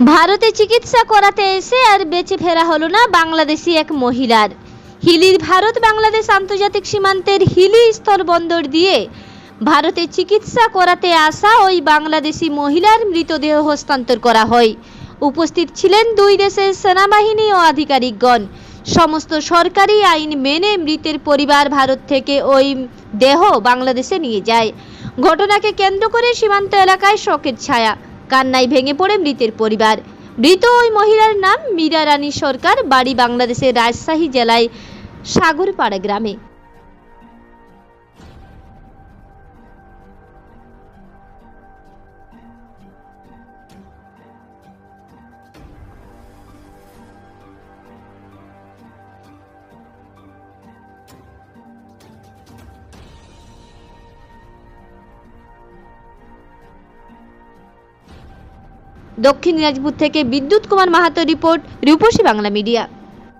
ভারতে চিকিৎসা করাতে এসে আর বেঁচে ফেরা হলো না বাংলাদেশি এক মহিলার। হিলির ভারত বাংলাদেশ আন্তর্জাতিক সীমান্তের হিলি স্থলবন্দর দিয়ে ভারতে চিকিৎসা করাতে আসা ওই বাংলাদেশি মহিলার মৃতদেহ হস্তান্তর করা হয়। উপস্থিত ছিলেন দুই দেশের সেনাবাহিনী ও আধিকারিকগণ। সমস্ত সরকারি আইন মেনে মৃতের পরিবার ভারত থেকে ওই দেহ বাংলাদেশে নিয়ে যায়। ঘটনাকে কেন্দ্র করে সীমান্ত এলাকায় শোকের ছায়া। কান্নায় ভেঙে পড়ে মৃতের পরিবার। মৃত ওই মহিলার নাম মীরা রানী সরকার, বাড়ি বাংলাদেশের রাজশাহী জেলায় সাগরপাড়া গ্রামে। দক্ষিণ দিনাজপুর থেকে বিদ্যুৎ কুমার মাহাতো রিপোর্ট রূপসী বাংলা মিডিয়া।